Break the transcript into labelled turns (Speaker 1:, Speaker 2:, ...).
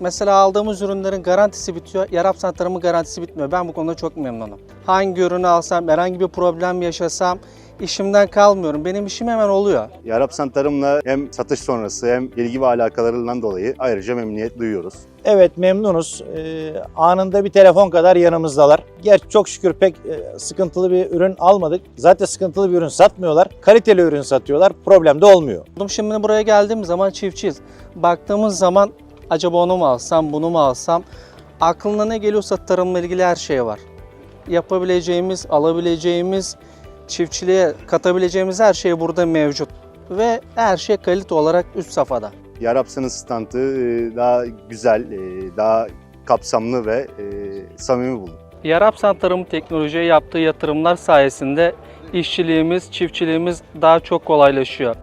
Speaker 1: Mesela aldığımız ürünlerin garantisi bitiyor, Yarapsan Tarım'ın garantisi bitmiyor. Ben bu konuda çok memnunum. Hangi ürünü alsam, herhangi bir problem yaşasam işimden kalmıyorum. Benim işim hemen oluyor.
Speaker 2: Yarapsan Tarım'la hem satış sonrası hem ilgi ve alakalarından dolayı ayrıca memnuniyet duyuyoruz.
Speaker 3: Evet memnunuz. Ee, anında bir telefon kadar yanımızdalar. Gerçi çok şükür pek e, sıkıntılı bir ürün almadık. Zaten sıkıntılı bir ürün satmıyorlar. Kaliteli ürün satıyorlar. Problem de olmuyor.
Speaker 1: Şimdi buraya geldiğim zaman çiftçiyiz. Baktığımız zaman acaba onu mu alsam, bunu mu alsam? Aklına ne geliyorsa tarımla ilgili her şey var. Yapabileceğimiz, alabileceğimiz, çiftçiliğe katabileceğimiz her şey burada mevcut. Ve her şey kalite olarak üst safhada.
Speaker 2: Yarapsan'ın standı e, daha güzel, e, daha kapsamlı ve e, samimi buldum.
Speaker 1: Yarapsan Tarım Teknoloji'ye yaptığı yatırımlar sayesinde işçiliğimiz, çiftçiliğimiz daha çok kolaylaşıyor.